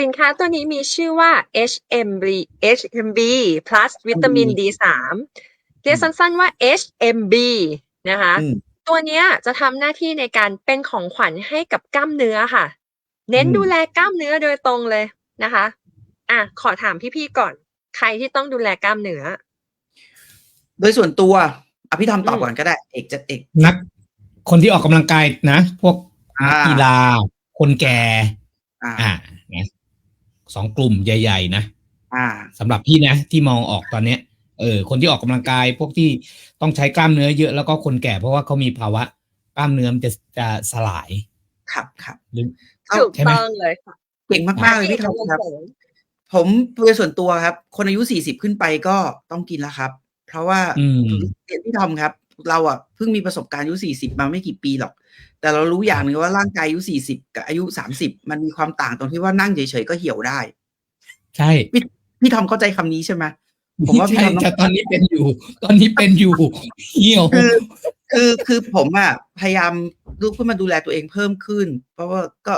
สินค้าตัวนี้มีชื่อว่า HMB HMB plus วิตามิน D3 เรียกสั้นๆว่า HMB นะคะอืมตัวเนี้ยจะทำหน้าที่ในการเป็นของขวัญให้กับกล้ามเนื้อค่ะ เน้นอืมดูแลกล้ามเนื้อโดยตรงเลยนะคะ อะ ขอถามพี่ๆก่อน ใครที่ต้องดูแลกล้ามเนื้อ โดยส่วนตัวอภิธรรมตอบอืมก่อนก็ได้ เอกจะเอกนัก คนที่ออกกำลังกายนะ พวกอ่านักกีฬาคนแก่ อ่าอ่านะ สองกลุ่มใหญ่ ๆ นะอ่าสำหรับพี่นะ ที่มองออกตอนเนี้ยเออคนที่ออกกำลังกายพวกที่ต้องใช้กล้ามเนื้อเยอะแล้วก็คนแก่เพราะว่าเขามีภาวะกล้ามเนื้อมันจะจะสลาย ครับครับหรือเอ้าถูกใช่ไหมต้องเลยค่ะเก่งมากๆเลยพี่ทอมครับ ผมโดยส่วนตัวครับ คนอายุสี่สิบขึ้นไปก็ต้องกินแล้วครับ เพราะว่าอืมเรียนพี่ทอมครับ เราอะเพิ่งมีประสบการณ์อายุสี่สิบมาไม่กี่ปีหรอก แต่เรารู้อย่างหนึ่งว่าร่างกายอายุสี่สิบกับอายุสามสิบมันมีความต่างตรงที่ว่านั่งเฉยๆก็เหี่ยวได้ ใช่พี่ทอมเข้าใจคำนี้ใช่ไหมผมว่าพี่ใช่ทำต้องแต่ตอนนี้เป็นอยู่ ตอนนี้เป็นอยู่เหี่ยวคือคือคือผมอะพยายามลุกขึ้นมาดูแลตัวเองเพิ่มขึ้น เพราะว่าก็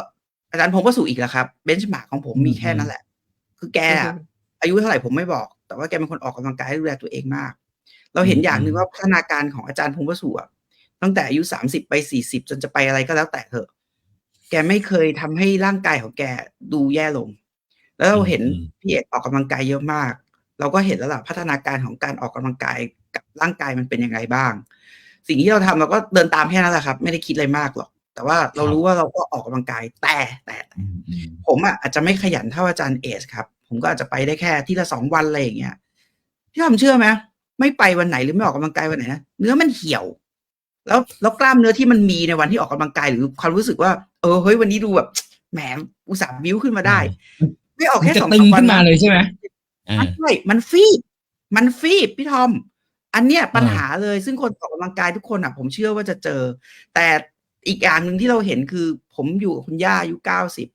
อาจารย์ผมก็สู่อีกแล้วครับเบนช์มาร์กของผมมีแค่นั้นแหละ คือแกอะอือฮึอายุเท่าไหร่ผมไม่บอก แต่ว่าแกเป็นคนออกกำลังกายให้ดูแลตัวเองมาก เราเห็นอืมอย่างหนึ่งว่าพัฒนาการของอาจารย์พงศ์วสุอะ ตั้งแต่อายุสามสิบไปสี่สิบจนจะไปอะไรก็แล้วแต่เถอะ แกไม่เคยทำให้ร่างกายของแกดูแย่ลง แล้วเราเห็นพี่เอกออกกำลังกายเยอะมาก เราก็เห็นแล้วล่ะพัฒนาการของการออกกำลังกายกับร่างกายมันเป็นยังไงบ้าง สิ่งที่เราทำเราก็เดินตามแค่นั้นแหละครับ ไม่ได้คิดอะไรมากหรอก แต่ว่าเรารู้ว่าเราก็ออกกำลังกายแต่แต่อืมอืมผมอะอาจจะไม่ขยันเท่าอาจารย์เอสครับ ผมก็อาจจะไปได้แค่ที่ละสองวันอะไรอย่างเงี้ยพี่ทอมเชื่อไหมไม่ไปวันไหนหรือไม่ออกกำลังกายวันไหนนะเนื้อมันเหี่ยว แล้วแล้วกล้ามเนื้อที่มันมีในวันที่ออกกำลังกายหรือความรู้สึกว่า เออเฮ้ยวันนี้ดูแบบแหมอุตส่าห์บิ้วขึ้นมาได้ ไม่ออกมันแค่จะสองตึสางมวันขึ้นมานะเลยใช่ไหมอ่ามันใช่มันฟีบมันฟีบพี่ทอม อันเนี้ยปัญอ่าหาเลยซึ่งคนออกกำลังกายทุกคนอะ ผมเชื่อว่าจะเจอ แต่อีกอย่างหนึ่งที่เราเห็นคือ ผมอยู่กับคุณย่าอายุเก้าสิบ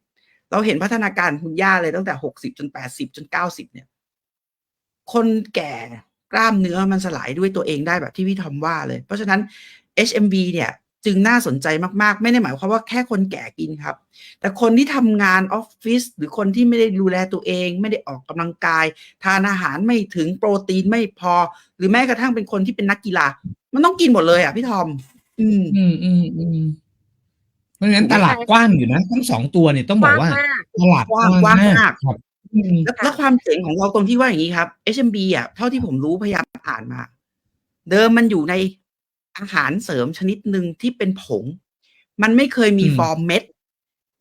เราเห็นพัฒนาการคุณย่าเลยตั้งแต่หกสิบจนแปดสิบจนเก้าสิบเนี่ย คนแก่กล้ามเนื้อมันสลายด้วยตัวเองได้แบบที่พี่ทอมว่าเลย เพราะฉะนั้น HMB เนี่ยจึงน่าสนใจมากๆ ไม่ได้หมายความว่าแค่คนแก่กินครับ แต่คนที่ทำงานออฟฟิศหรือคนที่ไม่ได้ดูแลตัวเอง ไม่ได้ออกกำลังกาย ทานอาหารไม่ถึงโปรตีนไม่พอ หรือแม้กระทั่งเป็นคนที่เป็นนักกีฬา มันต้องกินหมดเลยอะพี่ทอม อืม อืมอืมอืมเพราะฉะนั้นตลาดกว้างอยู่นะทั้งสองตัวเนี่ยต้องบอกว่ากว้างมากตลาดกว้างกว้างมากครับอืมแล้วแล้วความเจ๋งของเราตรงที่ว่าอย่างนี้ครับ HMB อะเท่าที่ผมรู้พยายามอ่านมา เดิมมันอยู่ใน อาหารเสริมชนิดหนึ่งที่เป็นผง มันไม่เคยมีอืม ฟอร์มเม็ด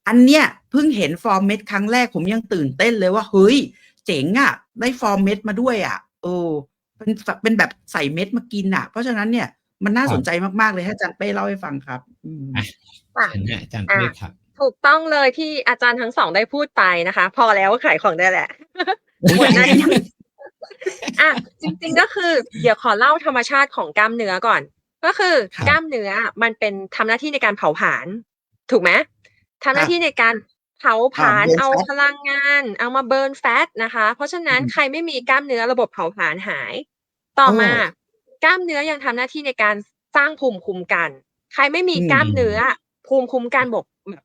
อันเนี้ยเพิ่งเห็นฟอร์มเม็ดครั้งแรกผมยังตื่นเต้นเลยว่า เฮ้ย เจ๋งอะ ได้ฟอร์มเม็ดมาด้วยอะโอ้เป็นเป็นแบบใส่เม็ดมากินอะ เพราะฉะนั้นเนี่ยมันน่าสนใจมาก ๆ เลยให้อาจารย์เป้เล่าให้ฟังครับ อืม ค่ะ เห็นไหมอาจารย์อะเรียกครับ ถูกต้องเลยที่อาจารย์ทั้งสองได้พูดไปนะคะ พอแล้วขายของได้แหละอะจริงๆก็คือ เดี๋ยวขอเล่าธรรมชาติของกล้ามเนื้อก่อน ก็คือครับกล้ามเนื้อมันเป็นทำหน้าที่ในการเผาผลาญถูกไหมทำหน้าที่ในการเผาผลาญอ่า burn เอา fat พลังงาน เอามาเบิร์นแฟตนะคะ เพราะฉะนั้นอืมใครไม่มีกล้ามเนื้อระบบเผาผลาญหาย ต่อมาโอ้กล้ามเนื้อยังทำหน้าที่ในการสร้างภูมิคุ้มกัน ใครไม่มีอืมกล้ามเนื้อ ภูมิคุ้มกันบกแบบ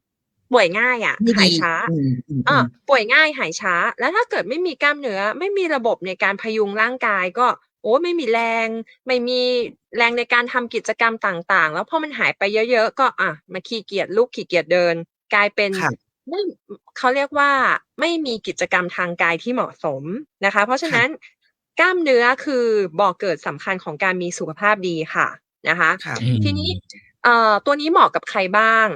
ป่วยง่ายอะไม่หายดีช้าอืมอืมอะป่วยง่ายหายช้า แล้วถ้าเกิดไม่มีกล้ามเนื้อ ไม่มีระบบในการพยุงร่างกายก็ โอ้ไม่มีแรง ไม่มีแรงในการทำกิจกรรมต่างๆ แล้วพอมันหายไปเยอะ ๆ ก็อะมาขี้เกียจลุกขี้เกียจเดิน กลายเป็นครับไม่เขาเรียกว่าไม่มีกิจกรรมทางกายที่เหมาะสมนะคะ เพราะฉะนั้นกล้ามเนื้อคือบ่อกเกิดสำคัญของการมีสุขภาพดีค่ะนะคะครับอืมทีนี้เอ่อตัวนี้เหมาะกับใครบ้าง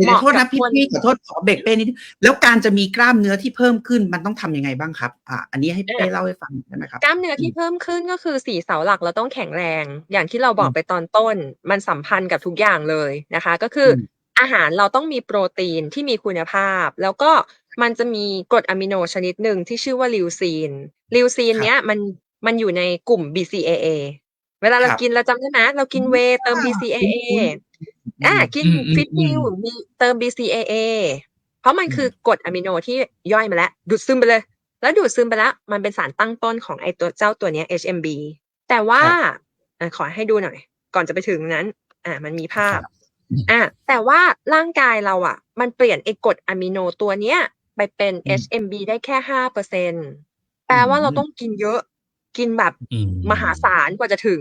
เดี๋ยวโทษนะพี่เหมาะกับคนพี่ขอโทษขอเบรกเป้นิดนึงแล้วการจะมีกล้ามเนื้อที่เพิ่มขึ้นมันต้องทำยังไงบ้างครับ อ่า อันนี้ให้เป้เล่าให้ฟังได้ไหมครับ กล้ามเนื้อที่เพิ่มขึ้นก็คือสี่เสาหลักเราต้องแข็งแรง อย่างที่เราบอกไปตอนต้น มันสัมพันธ์กับทุกอย่างเลยนะคะ ก็คืออมอาหารเราต้องมีโปรตีนที่มีคุณภาพ แล้วก็มันจะมีกรดอะมิโนชนิดหนึ่งที่ชื่อว่าลิวซีนลิวซีนครับ เนี้ยมันมันอยู่ในกลุ่ม BCAA เวลาเราครับกินเราจำได้ไหมเรากินเวย์เติม BCAA อะกิน อืมอืมฟิตอืมมิลมีเติม BCAA เพราะมันคือกรดอะมิโนที่ย่อยมาแล้ว ดูดซึมไปเลย แล้วดูดซึมไปแล้ว มันเป็นสารตั้งต้นของไอตัวเจ้าตัวเนี้ย HMB แต่ว่าอะขอให้ดูหน่อย ก่อนจะไปถึงนั้น อะมันมีภาพ อะแต่ว่าร่างกายเราอะ มันเปลี่ยนไอกรดอะมิโนตัวเนี้ย ไปเป็นอืม HMB ได้แค่ห้าเปอร์เซ็นแปลว่าเราต้องกินเยอะ กินแบบอืมมหาศาลกว่าจะถึง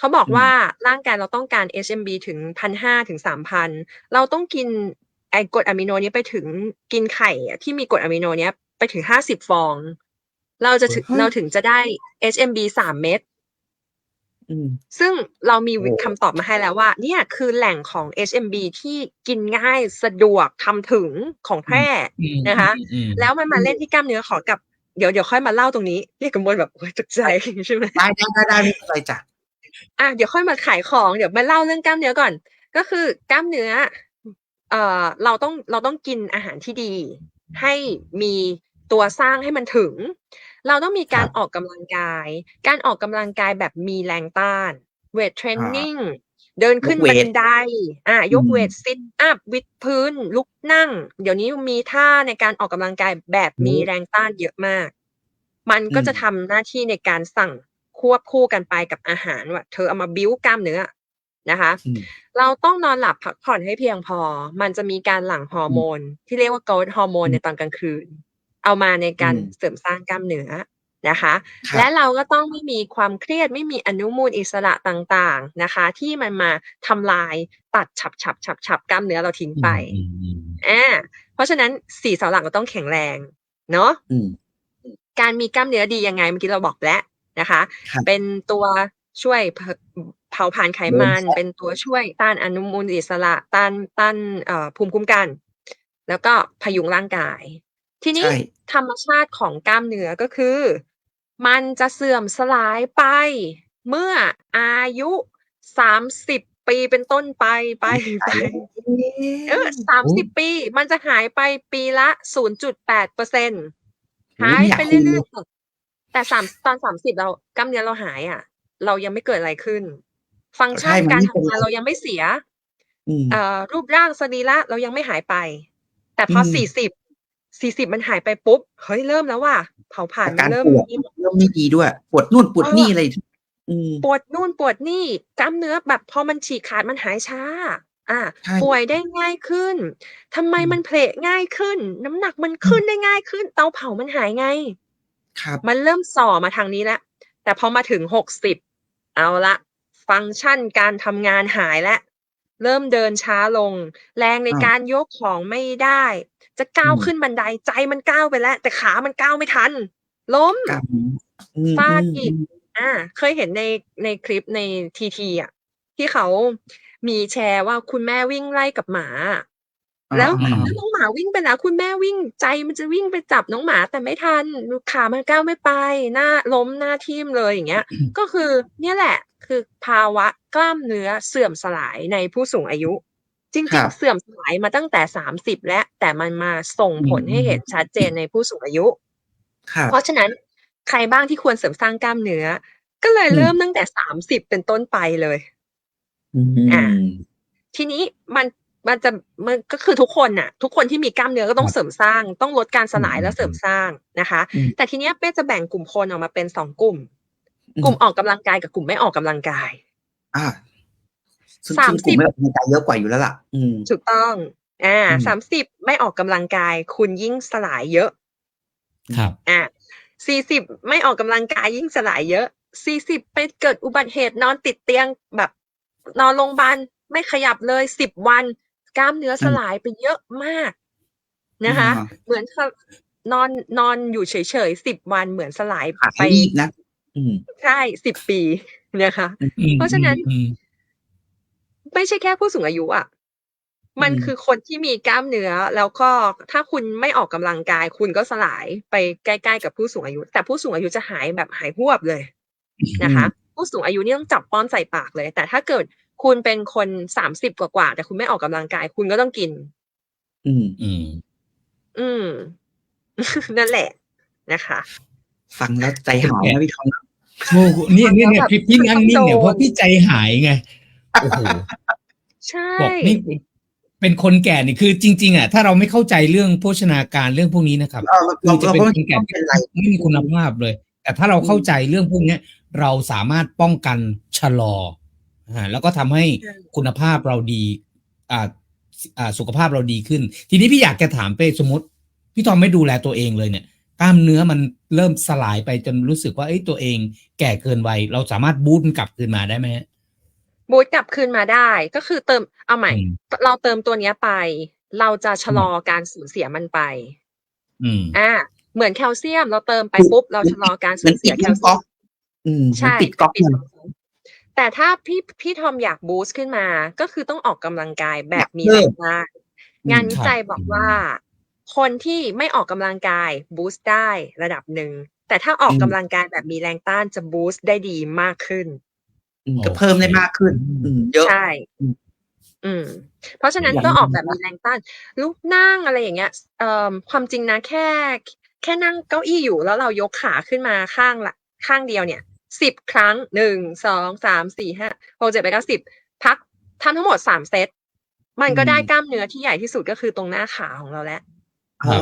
เขาบอกอืมว่าร่างกายเราต้องการ HMB ถึงพันห้าถึงสามพันเราต้องกินไอกรดอะมิโนเนี้ยไปถึงกินไข่อะที่มีกรดอะมิโนเนี้ยไปถึงห้าสิบฟอง เราจะถึงเฮ้ยเราถึงจะได้ HMB สามเม็ดอืมซึ่งเรามีโอ้คำตอบมาให้แล้วว่า เนี่ยคือแหล่งของ HMB ที่กินง่ายสะดวกทำถึงของแพร่อืมนะคะอืมแล้วมันมาเล่นที่กล้ามเนื้อขอกับเดี๋ยวเดี๋ยวค่อยมาเล่าตรงนี้พี่กำมลแบบโอ๊ยตกใจใช่ไหมได้ได้ได้ได้ไม่เป็นไรจ้ะ อะเดี๋ยวค่อยมาขายของเดี๋ยวมาเล่าเรื่องกล้ามเนื้อก่อน ก็คือกล้ามเนื้อ เอ่อเราต้องเราต้องกินอาหารที่ดี ให้มีตัวสร้างให้มันถึง เราต้องมีการครับออกกำลังกาย การออกกำลังกายแบบมีแรงต้านเวทเทรนนิ่งเดินขึ้นยกเวบัทนได อะยกอืมเวทซิทอัพวิดพื้น ลุกนั่ง เดี๋ยวนี้มีท่าในการออกกำลังกายแบบมีโอ้แรงต้านเยอะมาก มันก็อืมจะทำหน้าที่ในการสั่ง ควบคู่กันไปกับอาหารว่าเธอเอามาบิ้วกล้ามเนื้อนะคะอืมเราต้องนอนหลับพักผ่อนให้เพียงพอ มันจะมีการหลั่งฮอร์โมน ที่เรียกว่า growth ฮอร์โมนอืมในตอนกลางคืน เอามาในการอืมเสริมสร้างกล้ามเนื้อนะคะครับและเราก็ต้องไม่มีความเครียดไม่มีอนุมูลอิสระต่างๆนะคะ ที่มันมาทำลายตัดฉับฉับฉับฉับกล้ามเนื้อเราทิ้งไปอืมอืมอ่าเพราะฉะนั้นสี่เสาหลักเราต้องแข็งแรง เนาะอืมการมีกล้ามเนื้อดียังไงเมื่อกี้เราบอกแล้ว นะคะครับเป็นตัวช่วยเผาเผาผลาญไขมันเบิร์นแฟตเป็นตัวช่วยต้านอนุมูลอิสระต้านต้านเอ่อภูมิคุ้มกัน แล้วก็พยุงร่างกาย ทีนี้ใช่ธรรมชาติของกล้ามเนื้อก็คือ มันจะเสื่อมสลายไปเมื่ออายุสามสิบปีเป็นต้นไปไปไปเออสามสิบปี มันจะหายไปปีละศูนย์จุดแปดเปอร์เซ็นหายไปเรื่อยๆ แต่สามตอนสามสิบเรากล้ามเนื้อเราหายอะ เรายังไม่เกิดอะไรขึ้น ฟังก์ชันใช่มันการไม่เป็นทำงานไรเรายังไม่เสียอืมเอ่อรูปร่างสรีระเรายังไม่หายไป แต่พออมสี่สิบสี่สิบมันหายไปปุ๊บเฮ้ยเริ่มแล้วว่ะเผาผลาญอามัการนเริ่มปวดมีเริ่มไม่ดีด้วย ปวดนู่นปวดเออนี่อะไรอืมปวดนู่นปวดนี่กล้ามเนื้อแบบพอมันฉีกขาดมันหายช้า อะใช่ป่วยได้ง่ายขึ้นทำไมอืมมันเพลทง่ายขึ้น น้ำหนักมันขึ้นได้ง่ายขึ้น เตาเผามันหายไง ครับ มันเริ่มส่อมาทางนี้แล้ว แต่พอมาถึงหกสิบเอาละฟังก์ชันการทำงานหายแล้วเริ่มเดินช้าลง แรงในอ้าวการยกของไม่ได้ จะก้าวอืมขึ้นบันไดใจมันก้าวไปแล้ว แต่ขามันก้าวไม่ทัน ล้มกล้ามเนื้ออืมฟาดมอีกอ่า เคยเห็นในในคลิปในทีทีอะ ที่เขามีแชร์ว่าคุณแม่วิ่งไล่กับหมาอ่า แล้วอ่าแล้วน้องหมาวิ่งไปแล้วคุณแม่วิ่งใจมันจะวิ่งไปจับน้องหมาแต่ไม่ทันขามันก้าวไม่ไปหน้าล้มหน้าทิ่มเลยอย่างเงี้ย ก็คือเนี่ยแหละคือภาวะกล้ามเนื้อเสื่อมสลายในผู้สูงอายุจครัริงบๆเสื่อมสลายมาตั้งแต่สามสิบแล้วแต่มันมาส่งผลอืมให้เห็นชัดเจนในผู้สูงอายุครับเพราะฉะนั้นใครบ้างที่ควรเสริมสร้างกล้ามเนื้อ ก็เลยอืมเริ่มตั้งแต่สามสิบเป็นต้นไปเลยอืมอะทีนี้มัน มันจะมันก็คือทุกคนน่ะ ทุกคนที่มีกล้ามเนื้อก็ต้องครับเสริมสร้าง ต้องลดการสลายอืมและเสริมสร้างนะคะอืมแต่ทีเนี้ยเป้จะแบ่งกลุ่มคนออกมาเป็นสองกลุ่ม กลุ่มออกกำลังกายกับกลุ่มไม่ออกกำลังกาย อ่าซึ่งสามซึ่งกลุ่มสิบไม่ออกกำลังกายเยอะกว่าอยู่แล้วล่ะ อืมถูกต้อง อ่าอืมสามสิบไม่ออกกำลังกาย คุณยิ่งสลายเยอะ ครับอะสี่สิบไม่ออกกำลังกายยิ่งสลายเยอะสี่สิบไปเกิดอุบัติเหตุนอนติดเตียงแบบ นอนโรงพยาบาลไม่ขยับเลยสิบวัน กล้ามเนื้อสลายไปเยอะมากนะคะอ่าเหมือนเขานอนนอนอยู่เฉยๆสิบวันเหมือนสลายขาดไปรีบนะอืมใช่สิบปีนะคะอืมเพราะฉะนั้นอืมไม่ใช่แค่ผู้สูงอายุอะ มันอืมคือคนที่มีกล้ามเนื้อ แล้วก็ถ้าคุณไม่ออกกำลังกาย คุณก็สลายไปใกล้ๆกับผู้สูงอายุ แต่ผู้สูงอายุจะหายแบบหายหวบเลยนะคะ ผู้สูงอายุนี่ต้องจับป้อนใส่ปากเลย แต่ถ้าเกิด คุณเป็นคนสามสิบกว่าๆแต่คุณไม่ออกกำลังกาย คุณก็ต้องกิน อืมอืมอืมนั่นแหละนะคะ ฟังแล้วใจหายนะพี่ทอมนะโอ้โหเนี่ยเนี่ยเนี่ยแบบพี่พี่นั่งนิ่งเนี่ยโดนเพราะพี่ใจหายไงโอ้โหใช่บอกนี่เป็นคนแก่นี่คือจริง ๆอะถ้าเราไม่เข้าใจเรื่องโภชนาการเรื่องพวกนี้นะครับเราเราคือจะเราเป็นก็คนแก่ไม่เป็นไรไม่มีคุณภาพเลย แต่ถ้าเราเข้าใจเรื่องพวกเนี้ยเราสามารถป้องกันชะลอ อ่าแล้วก็ทำให้คุณภาพเราดี อ่าอ่าสุขภาพเราดีขึ้น ทีนี้พี่อยากจะถามเป้สมมติพี่พี่ทอมไม่ดูแลตัวเองเลยเนี่ย กล้ามเนื้อมันเริ่มสลายไปจนรู้สึกว่าเอ้ยตัวเองแก่เกินวัยเราสามารถบูตมันกลับคืนมาได้ไหมฮะบูตกลับคืนมาได้ก็คือเติมเอาใหม่อืมเราเติมตัวเนี้ยไป เราจะชะลอการสูญเสียมันไป อืมอ่าเหมือนแคลเซียม เราเติมไปปุ๊บเราชะลอการเหสูมือนญเสีปิยดแคก๊ลอกเซียมอืมใช่ปิดก๊อกปิดมันก๊อก แต่ถ้าพี่พี่ทอมอยากบูสต์ขึ้นมา ก็คือต้องออกกำลังกายแบบมีเพิ่แรมงต้านงานวิจัยครับบอกว่า คนที่ไม่ออกกำลังกายบูสต์ได้ระดับหนึ่ง แต่ถ้าออกกำลังกายแบบมีแรงต้านจะบูสต์ได้ดีมากขึ้นอืมก็เพิ่มได้มากขึ้นอืมเยอะใช่อืมอืม เพราะฉะนั้นอย่างก็ออกแบบมีแรงต้านลุกนั่งอะไรอย่างเงี้ยเอ่อความจริงนะแค่ แค่นั่งเก้าอี้อยู่แล้วเรายกขาขึ้นมาข้างละข้างเดียวเนี่ย สิบครั้งหนึ่งสองสามสี่ห้าหกเจ็ดแปดเก้าสิบพักทำทั้งหมดสามเซต มันก็ได้กล้ามเนื้อที่ใหญ่ที่สุดก็คือตรงหน้าขาของเราแล้วอ๋อ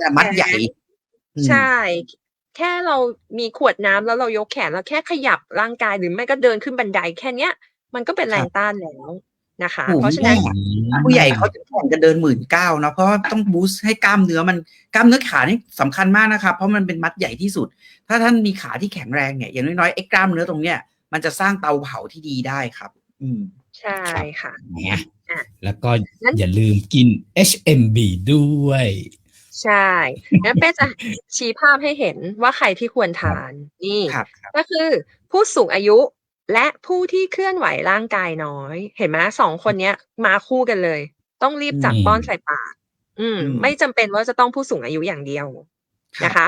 แต่มัดใหญ่อืมใช่ แค่เรามีขวดน้ำแล้วเรายกแขนแล้วแค่ขยับร่างกายหรือไม่ก็เดินขึ้นบันไดแค่เนี้ย มันก็เป็นแรงต้านแล้ว นะคะโอ้โหเพราะฉะนั้นแม่ผู้ใหญ่เขาจะแข่งกันเดินหมื่นเก้าเนาะเพราะว่าต้องบูสต์ให้กล้ามเนื้อมันกล้ามเนื้อขานี่สำคัญมากนะครับเพราะมันเป็นมัดใหญ่ที่สุด ถ้าท่านมีขาที่แข็งแรงเนี่ยอย่างน้อยๆไอ้กล้ามเนื้อตรงเนี้ยมันจะสร้างเตาเผาที่ดีได้ครับ อืมใช่ค่ะนะอะแล้วก็งั้นอย่าลืมกิน HMB ด้วยใช่งั้นเป้จะชี้ภาพให้เห็นว่าใครที่ควรทานนี่ครับครับก็คือผู้สูงอายุ และผู้ที่เคลื่อนไหวร่างกายน้อย เห็นไหมสองคนเนี้ย มาคู่กันเลย ต้องรีบจับอืมป้อนใส่ปาก อืมอืมไม่จำเป็นว่าจะต้องผู้สูงอายุอย่างเดียวครับนะคะ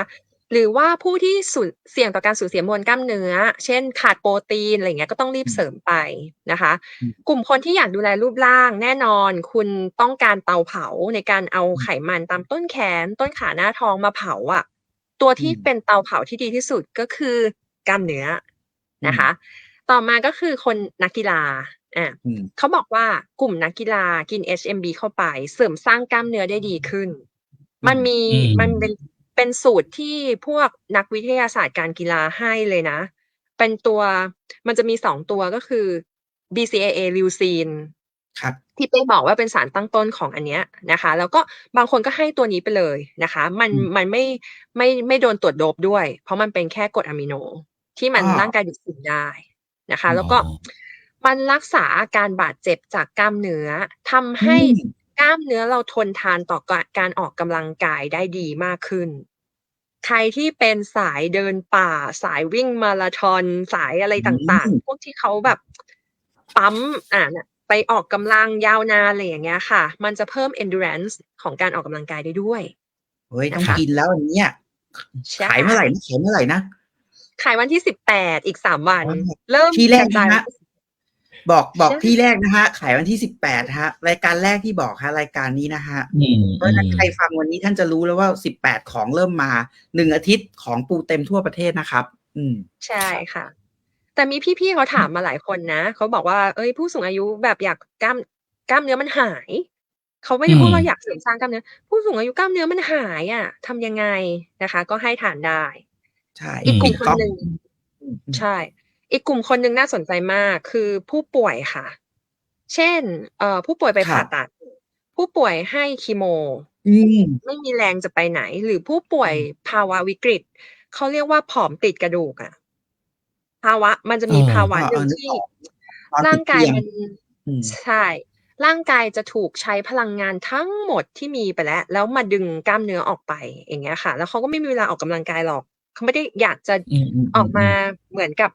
หรือว่าผู้ที่สูญเสี่ยงต่อการสูญเสียมวลกล้ามเนื้อ เช่น ขาดโปรตีนอะไรเงี้ยก็ต้องรีบเสริมไปนะคะอืมกลุ่มคนที่อยากดูแลรูปร่างแน่นอน คุณต้องการเตาเผาในการเอาไขมันตามต้นแขน ต้นขาหน้าท้องมาเผาอะตัวที่อืมเป็นเตาเผาที่ดีที่สุดก็คือกล้ามเนื้อนะคะ ต่อมาก็คือคนนักกีฬาอะอืมเขาบอกว่ากลุ่มนักกีฬากิน HMB เข้าไป เสริมสร้างกล้ามเนื้อได้ดีขึ้น มันมีอืมมันเป็นเป็นสูตรที่พวกนักวิทยาศาสตร์การกีฬาให้เลยนะ เป็นตัวมันจะมีสองตัวก็คือ BCAA ลิวซีนครับที่เป้บอกว่าเป็นสารตั้งต้นของอันเนี้ยนะคะ แล้วก็บางคนก็ให้ตัวนี้ไปเลยนะคะ มันอืมมันไม่ไม่ไม่โดนตรวจโดบด้วย เพราะมันเป็นแค่กรดอะมิโน ที่มันอ่าร่างกายดูดซึมได้ นะคะ แล้วก็อ๋อมันรักษาอาการบาดเจ็บจากกล้ามเนื้อทำให้อืมกล้ามเนื้อเราทนทานต่อการออกกำลังกายได้ดีมากขึ้น ใครที่เป็นสายเดินป่า สายวิ่งมาราธอนสายอะไรต่างอืมๆพวกที่เขาแบบปั๊มอ่าน่ะไปออกกำลังยาวนานอะไรอย่างเงี้ยค่ะ มันจะเพิ่ม endurance ของการออกกำลังกายได้ด้วยเฮ้ย ต้องนะคะกินแล้วอันเนี้ยใช่ขายเมื่อไหร่นะขายเมื่อไหร่นะ ขายวันที่สิบแปดอีกสามวันอ๋อเริ่มที่แรกจายนะฮะบอกบอกใช่ที่แรกนะฮะ ขายวันที่สิบแปดฮะ รายการแรกที่บอกฮะ รายการนี้นะฮะอืมเพราะฉะนั้นใครฟังวันนี้ท่านจะรู้แล้วว่าสิบแปดของเริ่มมาหนึ่งอาทิตย์ของปูเต็มทั่วประเทศนะครับ อืม ใช่ค่ะ แต่มีพี่ๆเขาถามมาหลายคนนะเขาบอกว่าเอ้ยผู้สูงอายุแบบอยากกล้ามกล้ามเนื้อมันหายเขาไม่ได้พูดอืมว่าอยากเสริมสร้างกล้ามเนื้อผู้สูงอายุกล้ามเนื้อมันหายอะทำยังไงนะคะ ก็ให้ทานได้ ใช่อีกกลุ่มปิดคนก๊อกหนึ่งอืมใช่ อีกกลุ่มคนหนึ่งน่าสนใจมาก คือผู้ป่วยค่ะ เช่น เอ่อผู้ป่วยไปครัผ่าบตัด ผู้ป่วยให้คีโมอืมไม่มีแรงจะไปไหน หรือผู้ป่วยภาวะวิกฤตเขาเรียกว่าผอมติดกระดูกอะภาวะ มันจะมีอ่าภาวะหนึ่งอ่านึกที่ออกตอนร่าติงดกายเตียงมันอืมใช่ ร่างกายจะถูกใช้พลังงานทั้งหมดที่มีไปแล้ว แล้วมาดึงกล้ามเนื้อออกไปอย่างเงี้ยค่ะ แล้วเขาก็ไม่มีเวลาออกกำลังกายหรอก เขาไม่ได้อยากจะอืมอืมออกมาเหมือนกับ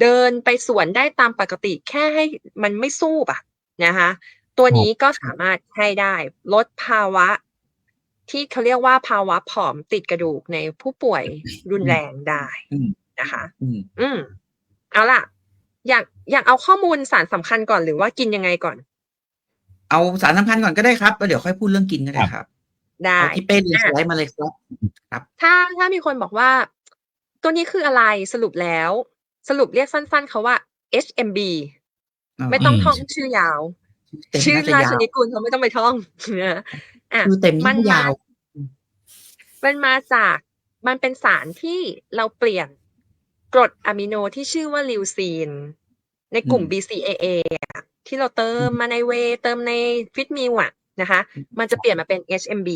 เดินไปสวนได้ตามปกติแค่ให้มันไม่สู้อะนะคะ ตัวนี้ก็สามารถให้ได้ลดภาวะ ที่เขาเรียกว่าภาวะผอมติดกระดูกในผู้ป่วยรุนแรงได้อืมนะคะอืมอืมเอาล่ะ อยากอยากเอาข้อมูลสารสำคัญก่อนหรือว่ากินยังไงก่อน เอาสารสำคัญก่อนก็ได้ครับแล้วเดี๋ยวค่อยพูดเรื่องกินก็ได้ครับได้เอาที่เป็นสอะไลด์มาเลยครับ ครับ ถ้าถ้ามีคนบอกว่า ตัวนี้คืออะไรสรุปแล้ว สรุปเรียกสั้น ๆเขาว่า HMB ไม่ต้องท่องชื่อยาวเต็มชื่อน่าจะราชยาวนิกูลเขาไม่ต้องไปท่องนะอะคือเต็มมันี่นยาว มันมาจากมันเป็นสารที่เราเปลี่ยนกรดอะมิโนที่ชื่อว่าลิวซีน ในกลุ่มอืม BCAA อะที่เราเติมมาในเวย์เติมในฟิตมิวอะนะคะ มันจะเปลี่ยนมาเป็น HMB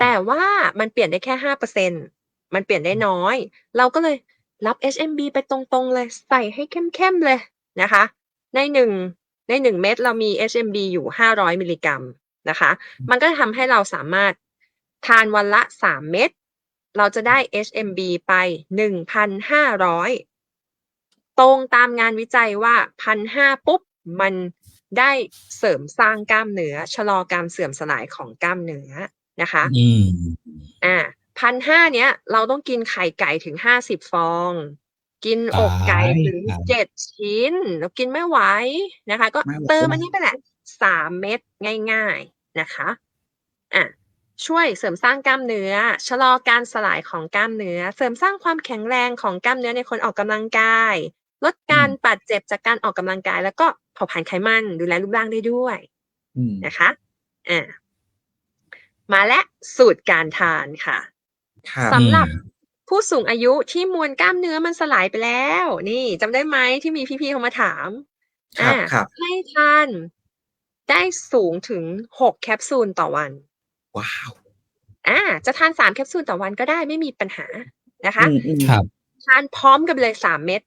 แต่ว่ามันเปลี่ยนได้แค่ห้าเปอร์เซ็น มันเปลี่ยนได้น้อย เราก็เลยรับ HMB ไปตรงๆเลย ใส่ให้เข้มๆเลยนะคะ ในหนึ่งในหนึ่งเม็ดเรามี HMB อยู่ห้าร้อยมิลลิกรัมนะคะ มันก็จะทำให้เราสามารถทานวันละสามเม็ดเราจะได้ HMB ไปหนึ่งพันห้าร้อยตรงตามงานวิจัยว่าพันห้าปุ๊บ มันได้เสริมสร้างกล้ามเนื้อ ชะลอการเสื่อมสลายของกล้ามเนื้อนะคะ อืม อ่า พันห้าเนี้ย เราต้องกินไข่ไก่ถึงห้าสิบฟอง กินอกไก่ถึงตายเจ็ดชิ้น เรากินไม่ไหวนะคะ ก็ไม่ไหวเติมอันนี้ไปแหละสามเม็ดง่ายๆนะคะอะช่วยเสริมสร้างกล้ามเนื้อ ชะลอการสลายของกล้ามเนื้อ เสริมสร้างความแข็งแรงของกล้ามเนื้อในคนออกกำลังกาย ลดการบาดเจ็บจากการออกกำลังกาย แล้วก็เผาผลาญไขมันดูแลรูปร่างได้ด้วยอืมนะคะอ่ามาและสูตรการทานค่ะ ครับ สำหรับผู้สูงอายุที่มวลกล้ามเนื้อมันสลายไปแล้ว นี่จำได้ไหมที่มีพี่ๆเขามาถามครับอ่าครับ ให้ทานได้สูงถึงหกแคปซูลต่อวัน ว้าว อ่าจะทานสามแคปซูลต่อวันก็ได้ไม่มีปัญหานะคะ อืมอืม ครับ ทานพร้อมกันไปเลยสามเม็ด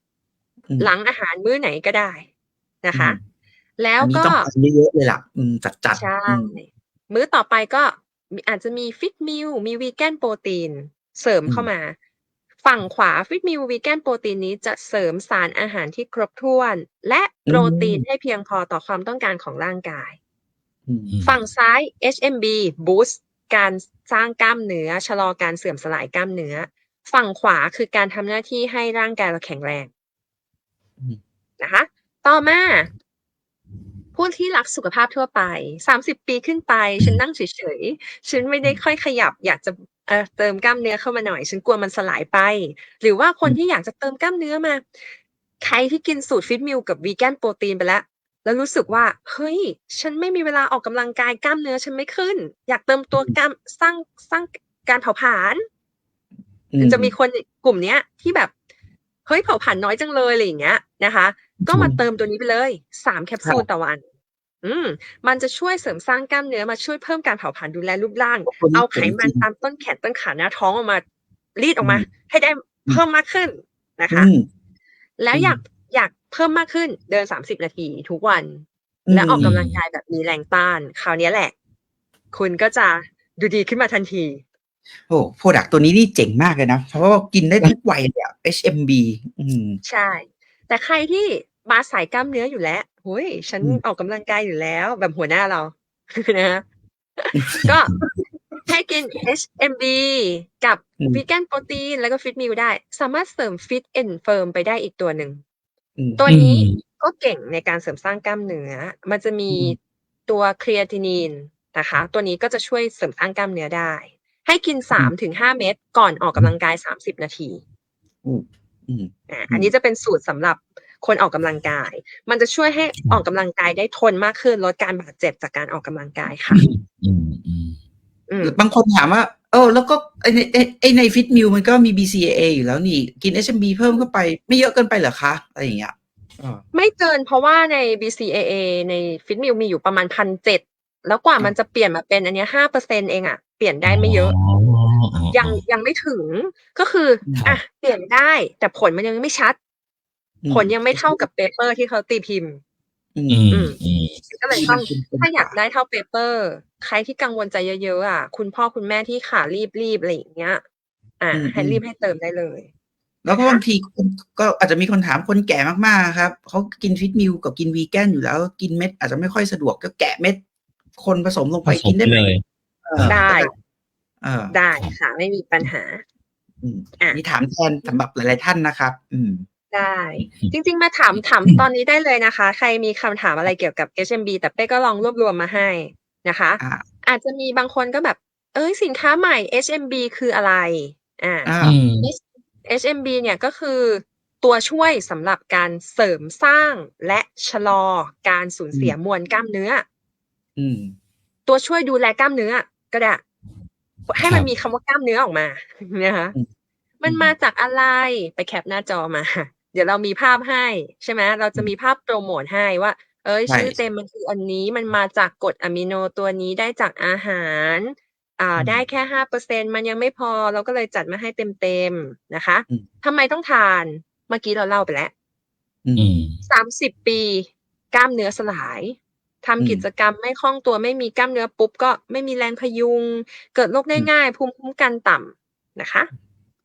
อืม หลังอาหารมื้อไหนก็ได้นะคะอืมแล้วอันนี้ก็ต้องทานเยอะๆเลยล่ะ อืมจัดจัดๆใช่ อืมมื้อต่อไปก็มี อาจจะมีฟิตมิลมีวีแกนโปรตีน เสริมอืมเข้ามา ฝั่งขวาฟิตมิลวีแกนโปรตีนนี้จะเสริมสารอาหารที่ครบถ้วน และโปรตีนให้เพียงพอต่อความต้องการของร่างกายอืมฝั่งซ้าย HMB boost การสร้างกล้ามเนื้อ ชะลอการเสื่อมสลายกล้ามเนื้อ ฝั่งขวาคือการทำหน้าที่ให้ร่างกายเราแข็งแรงอืมนะคะ ต่อมา ผู้ที่รักสุขภาพทั่วไปสามสิบปีขึ้นไป ฉันนั่งเฉยๆ ฉันไม่ได้ค่อยขยับ อยากจะเอ่อเติมกล้ามเนื้อเข้ามาหน่อย ฉันกลัวมันสลายไป หรือว่าคนที่อยากจะเติมกล้ามเนื้อมา ใครที่กินสูตรฟิตมิลกับวีแกนโปรตีนไปแล้ว แล้วรู้สึกว่า เฮ้ย ฉันไม่มีเวลาออกกำลังกายกล้ามเนื้อฉันไม่ขึ้น อยากเติมตัวกล้ามสร้างสร้างการเผาผลาญอืมจะมีคนกลุ่มเนี้ย ที่แบบเฮ้ยเผาผลาญน้อยจังเลยอะไรอย่างเงี้ยนะคะ ก็มาเติมตัวนี้ไปเลยสามแคปซูลต่อวัน อืมมันจะช่วยเสริมสร้างกล้ามเนื้อมาช่วยเพิ่มการเผาผลาญดูแลรูปร่างคนนี้เอาไขมันจริงตามต้นแขนต้นขาหน้าท้องออกมารีดออกมาอืมให้ได้เพิ่มมากขึ้นนะคะอืมแล้วอืมอยากอยากเพิ่มมากขึ้นเดินสามสิบนาทีทุกวันอืมและออกกำลังกายแบบมีแรงต้านคราวเนี้ยแหละ คุณก็จะดูดีขึ้นมาทันที โอ้โปรดักตัวนี้นี่เจ๋งมากเลยนะ เพราะว่ากินได้ทุกวัยเลยอะ HMB อืมใช่ แต่ใครที่ มาสายกล้ามเนื้ออยู่แล้วเฮ้ยฉันอืม ออกกำลังกายอยู่แล้ว แบบหัวหน้าเรา นะฮะ ก็ให้กิน HMB กับอืม วีแกนโปรตีนแล้วก็ฟิตมิลได้ สามารถเสริมฟิตเอนเฟิร์มไปได้อีกตัวหนึ่ง อืม ตัวนี้อืม ก็เก่งในการเสริมสร้างกล้ามเนื้อ มันจะมีอืม ตัวครีเอตินีนนะคะ ตัวนี้ก็จะช่วยเสริมสร้างกล้ามเนื้อได้ ให้กินสามถึงห้าเม็ดก่อนออกกำลังกายสามสิบนาทีอืม อืม อะอันนี้จะเป็นสูตรสำหรับ คนออกกำลังกาย มันจะช่วยให้ออกกำลังกายได้ทนมากขึ้นลดการบาดเจ็บจากการออกกำลังกายค่ะอืมอืมอืมบางคนถามว่าเออแล้วก็ไอในไอ้ไอในฟิตมิลมันก็มี BCAA อยู่แล้วนี่ กิน HMB เพิ่มเข้าไป ไม่เยอะเกินไปเหรอคะอะไรอย่างเงี้ยอ่าไม่เกินเพราะว่าใน BCAA ในฟิตมิลมีอยู่ประมาณพันเจ็ดแล้วกว่ามันจะเปลี่ยนมาเป็นอันเนี้ห้าเปอร์เซ็นเองอะเปลี่ยนได้ไม่เยอะ ยังยังไม่ถึงก็คือครับอะเปลี่ยนได้แต่ผลมันยังไม่ชัดอืม ผลยังไม่เท่ากับเปเปอร์ที่เขาตีพิมพ์อืมอืมอืมอืมก็เลยต้องถ้าอยากได้เท่าเปเปอร์ ใครที่กังวลใจเยอะๆอะ คุณพ่อคุณแม่ที่ขารีบรีบๆอะไรอย่างเงี้ย อ่าอืมให้รีบให้เติมได้เลย แล้วก็บางทีคนก็อาจจะมีคนถามคนแก่มากๆครับเขากินฟิตมิลกับกินวีแกนอยู่แล้วกินเม็ดอาจจะไม่ค่อยสะดวกก็แกะเม็ด คนผสมลงผไปสกิมนได้ไปไหมเลยเออได้เออได้ค่ะไม่มีปัญหาอืมอะนี่ถามแทนสำหรับหลาย ๆ ท่านนะครับ อืม ได้ จริง ๆ มาถามถามตอนนี้ได้เลยนะคะ ใครมีคำถามอะไรเกี่ยวกับ HMB แต่เป้ก็ลองรวบรวมมาให้นะคะอ่าอาจจะมีบางคนก็แบบ เอ้ยสินค้าใหม่ HMB คืออะไร อ่าอ่าอืม HMB เนี่ยก็คือตัวช่วยสำหรับการเสริมสร้างและชะลอการสูญเสียมวลกล้ามเนื้ออืมตัวช่วยดูแลกล้ามเนื้อ ก็ได้ ให้มันครับมีคำว่ากล้ามเนื้อออกมานะคะอืมมันมาจากอะไรไปแคปหน้าจอมา เดี๋ยวเรามีภาพให้ใช่ไหมเราจะมีภาพโปรโมทให้ว่า เอ้ยใช่ชื่อเต็มมันคืออันนี้มันมาจากกรดอะมิโนตัวนี้ได้จากอาหาร อ่าอืมได้แค่ห้าเปอร์เซ็นมันยังไม่พอเราก็เลยจัดมาให้เต็มๆนะคะอืมทำไมต้องทานเมื่อกี้เราเล่าไปแล้วอืมอืมสามสิบปีกล้ามเนื้อสลายทำอืมกิจกรรมไม่คล่องตัวไม่มีกล้ามเนื้อปุ๊บก็ไม่มีแรงพยุง เกิดโรคได้อืมง่าย ภูมิคุ้มกันต่ำนะคะ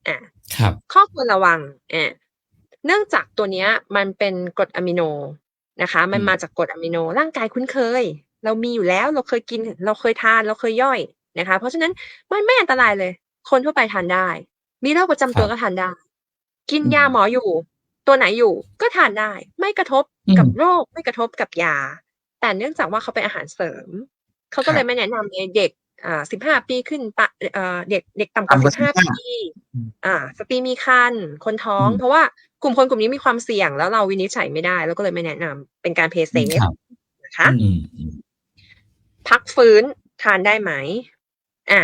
อ่าครับ ข้อควรระวังอ่า เนื่องจากตัวเนี้ยมันเป็นกรดอะมิโนนะคะ มันอืมมาจากกรดอะมิโนร่างกายคุ้นเคย เรามีอยู่แล้วเราเคยกินเราเคยทานเราเคยย่อยนะคะ เพราะฉะนั้นไม่ไม่อันตรายเลย คนทั่วไปทานได้ มีโรคประจำตัวก็ทานได้ กินอืมยาหมออยู่ ตัวไหนอยู่ก็ทานได้ ไม่กระทบกับอืมโรคไม่กระทบกับยา แต่เนื่องจากว่าเขาเป็นอาหารเสริมเขาก็ครับเลยไม่แนะนำในเด็ก อ่าสิบห้าปีขึ้นปะเอ่อเด็กเด็กต่ำกว่าต่ำกสิว่าบห้า15ปีอืมอ่า สตรีมีครรภ์คนท้องอืมเพราะว่ากลุ่มคนกลุ่มนี้มีความเสี่ยงแล้วเราวินิจฉัยไม่ได้ แล้วก็เลยไม่แนะนำเป็นการเพย์เซฟครับนะคะอืมอืมอืมพักฟื้นทานได้ไหมอะ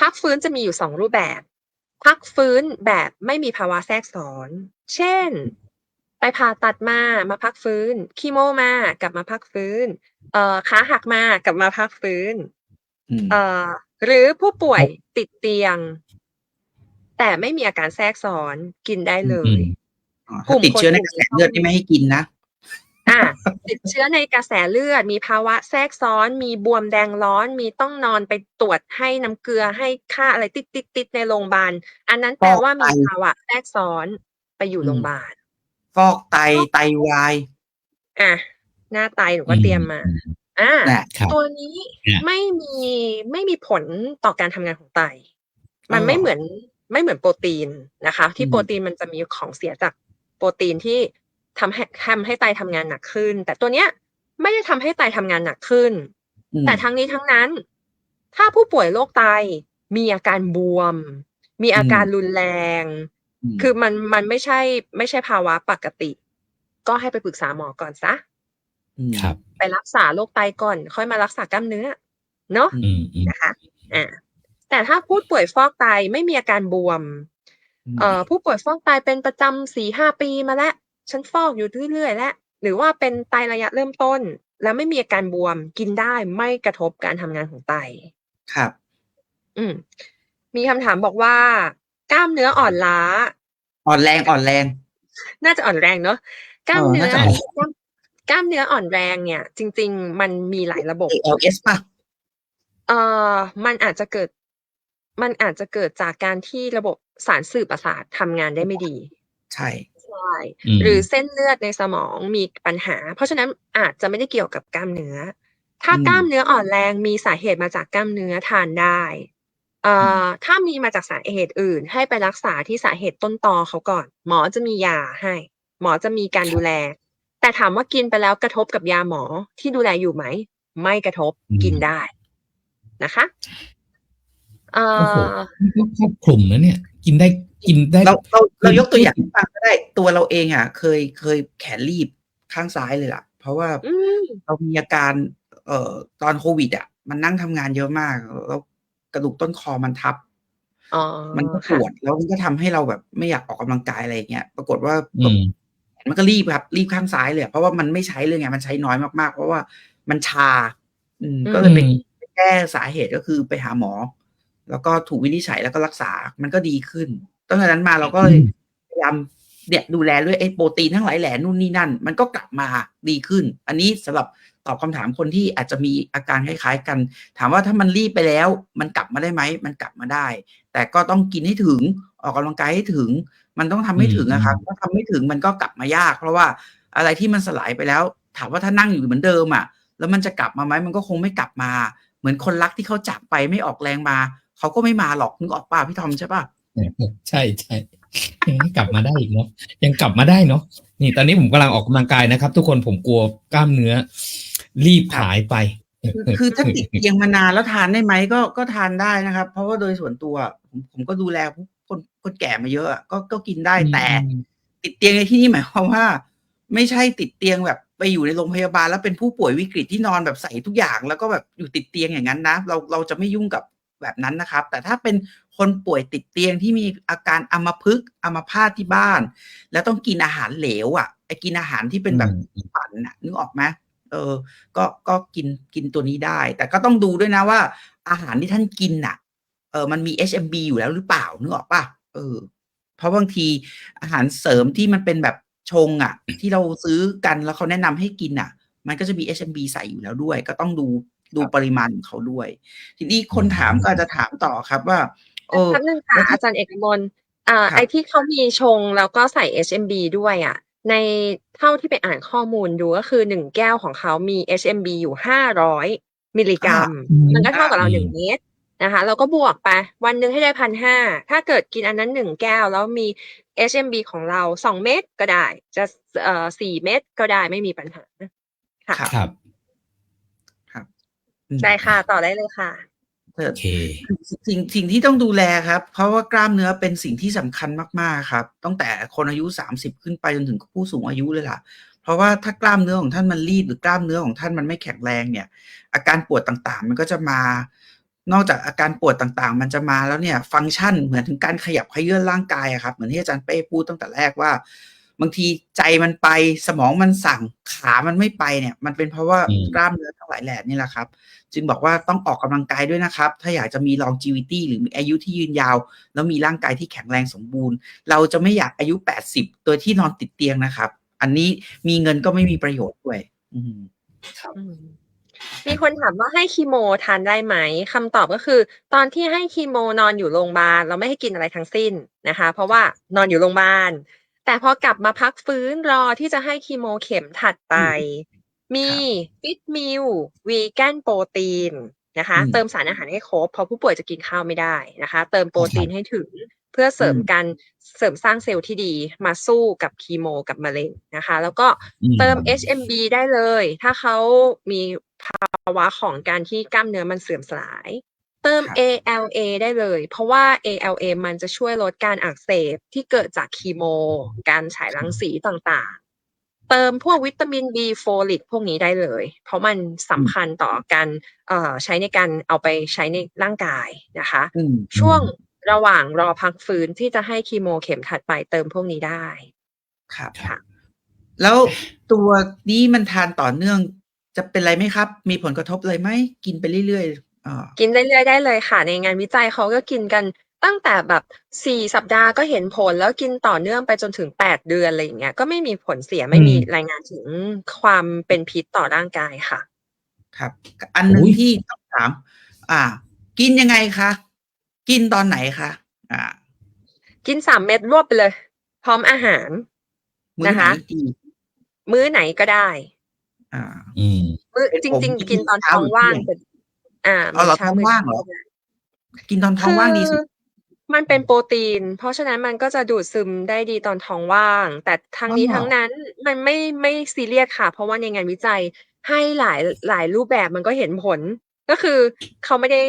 พักฟื้นจะมีอยู่สองรูปแบบ พักฟื้นแบบไม่มีภาวะแทรกซ้อน เช่น ไปผ่าตัดมามาพักฟื้นคีโมมากลับมาพักฟื้น เอ่อขาหักมากลับมาพักฟื้นอืม เอ่อหรือผู้ป่วยติดเตียง แต่ไม่มีอาการแทรกซ้อนกินได้เลอืยมอ๋อถ้าติดเชื้อในกระแสเลือดนี่ไม่ให้กินนะอะติดเชื้อในกระแสเลือด มีภาวะแทรกซ้อน มีบวมแดงร้อน มีต้องนอนไปตรวจให้น้ำเกลือให้ค่าอะไรติดติดติดในโรงพยาบาล อันนั้นแปลว่ามีฟอกไตภาวะแทรกซ้อนไปอยู่อืมโรงพยาบาลฟอกไตไตวาย อะหน้าไตหนูก็เตรียมมา อะน่ะครับตัวนี้เนี่ยไม่มีไม่มีผลต่อการทำงานของไต มันอ๋อไม่เหมือนไม่เหมือนโปรตีนนะคะ ที่อืมโปรตีนมันจะมีของเสียจากโปรตีนที่ทำให้ทำให้ไตทำงานหนักขึ้น แต่ตัวเนี้ยไม่ได้ทำให้ไตทำงานหนักขึ้นอืมแต่ทั้งนี้ทั้งนั้น ถ้าผู้ป่วยโรคไตมีอาการบวม มีอาการรุนแรงมคือมันมันไม่ใช่ ไม่ใช่ภาวะปกติ ก็ให้ไปปรึกษาหมอก่อนซะม ครับ ไปรักษาโรคไตก่อน ค่อยมารักษากล้ามเนื้อ เนาะอืมอืมนะคะอ่าแต่ถ้าผู้ป่วยฟอกไตไม่มีอาการบวมอืมเอ่อผู้ป่วยฟอกไตเป็นประจำสี่ห้าปีมาแล้ว ฉันฟอกอยู่เรื่อยๆแล้วหรือว่าเป็นไตระยะเริ่มต้น แล้วไม่มีอาการบวมกินได้ไม่กระทบการทำงานของไต ครับ อืม มีคำถามบอกว่า กล้ามเนื้ออ่อนล้า อ่อนแรงอ่อนแรง น่าจะอ่อนแรงเนอะกล้ามเออเนื้อน่าจะอ่อนกล้าม กล้ามเนื้ออ่อนแรงเนี่ย จริง ๆ มันมีหลายระบบ ALS ป่ะเอ่อมันอาจจะเกิด มันอาจจะเกิดจากการที่ระบบสารสื่อประสาททำงานได้ไม่ดี ใช่ใช่อืมหรือเส้นเลือดในสมองมีปัญหา เพราะฉะนั้นอาจจะไม่ได้เกี่ยวกับกล้ามเนื้อ ถ้าอืมกล้ามเนื้ออ่อนแรงมีสาเหตุมาจากกล้ามเนื้อทานได้เอ่ออถ้ามีมาจากสาเหตุอื่น ให้ไปรักษาที่สาเหตุต้นตอเขาก่อน หมอจะมียาให้ หมอจะมีการดูแล แต่ถามว่ากินไปแล้วกระทบกับยาหมอที่ดูแลอยู่ไหม ไม่กระทบอืมกินได้นะคะเอ่โอ้โหอนี่ก็ครอบคลุมนะเนี่ย กินได้กินได้เราเราเรายกตัวอย่างให้ฟังก็ได้ตัวเราเองอะ เคยเคยแขนรีบข้างซ้ายเลยล่ะ เพราะว่าอืมเรามีอาการ เอ่อตอนโควิด อะ มันนั่งทำงานเยอะมาก แล้วกระดูกต้นคอมันทับอ๋อมันก็ปค่ะวดแล้วมันก็ทำให้เราแบบไม่อยากออกกำลังกายอะไรอย่างเงี้ย ปรากฏว่าอื มมันก็รีบครับ รีบข้างซ้ายเลยอะเพราะว่ามันไม่ใช้เลยไงมันใช้น้อยมากๆ เพราะว่ามันชา อืมก็เลยไปอืมไปแก้สาเหตุก็คือไปหาหมอ แล้วก็ถูกวินิจฉัยแล้วก็รักษามันก็ดีขึ้นตั้งแต่นั้นมาเราก็เลยอืมพยายามเนี่ยดูแลด้วยไอ้โปรตีนทั้งหลายแหล่นู่นนี่นั่น มันก็กลับมาดีขึ้น อันนี้สำหรับตอบคำถามคนที่อาจจะมีอาการคล้ายๆกัน ถามว่าถ้ามันรีบไปแล้ว มันกลับมาได้ไหมมันกลับมาได้ แต่ก็ต้องกินให้ถึง ออกกำลังกายให้ถึง มันต้องทำให้ถึงนะครับ ถ้าทำไม่ถึงมันก็กลับมายาก เพราะว่าอะไรที่มันสลายไปแล้ว ถามว่าถ้านั่งอยู่เหมือนเดิมอะ แล้วมันจะกลับมาไหมมันก็คงไม่กลับมา เหมือนคนรักที่เขาจากไปไม่ออกแรงมา เขาก็ไม่มาหรอกนึกออกป่ะพี่ทอมใช่ป่ะใช่ใช่ยังกลับมาได้อีกเนาะยังกลับมาได้เนาะนี่ตอนนี้ผมกำลังออกกำลังกายนะครับ ทุกคนผมกลัวกล้ามเนื้อ รีบหายไปคือคือถ้าติดเตียงมานานแล้วทานได้ไหมก็ก็ทานได้นะครับ เพราะว่าโดยส่วนตัวผมผมก็ดูแลผู้ คนคนแก่มาเยอะอะก็ก็กินได้แต่ ติดเตียงในที่นี้หมายความว่า ไม่ใช่ติดเตียงแบบไปอยู่ในโรงพยาบาล แล้วเป็นผู้ป่วยวิกฤตที่นอนแบบใส่ทุกอย่าง แล้วก็แบบอยู่ติดเตียงอย่างนั้นนะ เราเราจะไม่ยุ่งกับแบบนั้นนะครับ แต่ถ้าเป็นคนป่วยติดเตียงที่มีอาการอัมพฤกษ์อัมพาตที่บ้าน แล้วต้องกินอาหารเหลวอะไอ้กินอาหารที่เป็นแบบอืมปั่นน่ะนึกออกไหมเออ ก็ก็กินกินตัวนี้ได้ แต่ก็ต้องดูด้วยนะว่า อาหารที่ท่านกินน่ะ เออมันมี HMB อยู่แล้วหรือเปล่านึกออกปะเออ เพราะบางทีอาหารเสริมที่มันเป็นแบบชงอะ ที่เราซื้อกันแล้วเขาแนะนำให้กินอะ มันก็จะมี HMB ใส่อยู่แล้วด้วย ก็ต้องดูดูปริมาณของเขาด้วย ทีนี้คนถามก็อาจจะถามต่อครับว่าเออแป๊บนึงค่ะแล้วที่อาจารย์เอกมลอ่าครับไอที่เขามีชงแล้วก็ใส่ HMB ด้วยอะ ในเท่าที่ไปอ่านข้อมูลดูก็คือหนึ่งแก้วของเขามี HMB อยู่ห้าร้อยมิลลิกรัมอืมมันก็เท่ากับเราอืมหนึ่งเม็ด นะคะเราก็บวกไป วันหนึ่งให้ได้พันห้าถ้าเกิดกินอันนั้นหนึ่งแก้ว แล้วมี HMB ของเราสองเม็ดก็ได้ จะเอ่อสี่เม็ดก็ได้ไม่มีปัญหาค่ะครับ ครับอืมได้ค่ะ ต่อได้เลยค่ะเถิโอดเคสิ่งสิ่งที่ต้องดูแลครับ เพราะว่ากล้ามเนื้อเป็นสิ่งที่สำคัญมากๆครับ ตั้งแต่คนอายุสามสิบขึ้นไปจนถึงผู้สูงอายุเลยล่ะ เพราะว่าถ้ากล้ามเนื้อของท่านมันรีบหรือกล้ามเนื้อของท่านมันไม่แข็งแรงเนี่ย อาการปวดต่างๆ มันก็จะมา นอกจากอาการปวดต่างๆ มันจะมาแล้วเนี่ยฟังก์ชันเหมือนถึงการขยับเขยื่อนร่างกายอะครับ เหมือนที่อาจารย์เป้พูดตั้งแต่แรกว่า บางทีใจมันไปสมองมันสั่งขามันไม่ไปเนี่ย มันเป็นเพราะว่าอืมกล้ามเนื้อทั้งหลายแหล่นี่แหละครับ จึงบอกว่าต้องออกกำลังกายด้วยนะครับ ถ้าอยากจะมี longevity หรือมีอายุที่ยืนยาว แล้วมีร่างกายที่แข็งแรงสมบูรณ์ เราจะไม่อยากอายุ 80 ตัวที่นอนติดเตียงนะครับ อันนี้มีเงินก็ไม่มีประโยชน์ด้วย อืมอืม มีคนถามว่าให้คีโมทานได้ไหมคำตอบก็คือ ตอนที่ให้คีโมนอนอยู่โรงพยาบาลเราไม่ให้กินอะไรทั้งสิ้นนะคะ เพราะว่านอนอยู่โรงพยาบาลแต่พอกลับมาพักฟื้นรอที่จะให้คีโมเข็มถัดไป มีฟิตมิลวีแกนโปรตีนนะคะอืมเติมสารอาหารให้ครบเพราะผู้ป่วยจะกินข้าวไม่ได้นะคะ เติมโปรตีนให้ถึงเพื่อเสริมอืมการเสริมสร้างเซลล์ที่ดีมาสู้กับคีโมกับมะเร็งนะคะ แล้วก็อืมเติม HMB ได้เลย ถ้าเขามี ภาวะของการที่กล้ามเนื้อมันเสื่อมสลาย เติมครับ ALA ได้เลย เพราะว่า ALA มันจะช่วยลดการอักเสบที่เกิดจากคีโม การฉายรังสีต่างๆ เติมพวกวิตามิน B โฟลิกพวกนี้ได้เลย เพราะมันสำคัญต่อการเอ่อใช้ในการเอาไปใช้ในร่างกายนะคะอืมช่วงระหว่างรอพักฟื้นที่จะให้คีโมเข็มถัดไปเติมพวกนี้ได้ ครับค่ะ แล้วตัวนี้มันทานต่อเนื่อง จะเป็นไรไหมครับ มีผลกระทบอะไรไหม กินไปเรื่อยๆอ่ากินเรื่อยๆได้เลยค่ะ ในงานวิจัยเขาก็กินกันตั้งแต่แบบสี่สัปดาห์ก็เห็นผลแล้วกินต่อเนื่องไปจนถึงแปดเดือนอะไรอย่างเงี้ยก็ไม่มีผลเสียไม่มีรายงานถึงความเป็นพิษต่อร่างกายค่ะ ครับ อันหนึ่งโอ้ยที่ต้องถาม อ่า กินยังไงคะ กินตอนไหนคะ อ่ากินสามเม็ดรวบไปเลย พร้อมอาหาร มื้อไหนนะคะ ดีมื้อไหนก็ได้ อ่า อืม มื้อเป็นจผมริงกินๆกินตอนเช้าท้องหรือว่างเที่ยง เป็นอ่าเอาเหรอมื้ช้ท้องว่างเหรอมื้ช้กินตอนท้องว่างดีสุดคือมันเป็นโปรตีน เพราะฉะนั้นมันก็จะดูดซึมได้ดีตอนท้องว่าง แต่ทั้งนี้อ๋อทั้งนั้นมันไม่ไม่ซีเรียสค่ะ เพราะว่าในงานวิจัยให้หลายหลายรูปแบบมันก็เห็นผล ก็คือเขาไม่ได้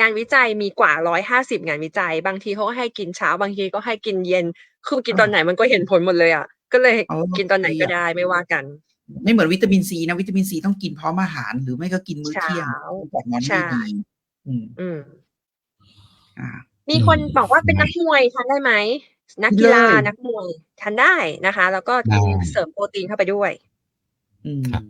งานวิจัยมีกว่าร้อยห้าสิบงานวิจัย บางทีเขาก็ให้กินเช้า บางทีก็ให้กินเย็น คือกินตอนไหนมันก็เห็นผลหมดเลยอะ ก็เลยอ๋อกินตอนไหนก็ดีอะได้ไม่ว่ากัน ไม่เหมือนวิตามินซีนะวิตามินซีต้องกินพร้อมอาหาร หรือไม่ก็กินมื้อเที่ยงเช้าแบบนั้นใช่ไม่ดีอืมอืมอ่ามีคนอืมบอกว่าเป็นนักมวยทานได้ไหมนักกีฬาเลยนักมวยทานได้นะคะ แล้วก็กินได้เสริมโปรตีนเข้าไปด้วย อืมครับ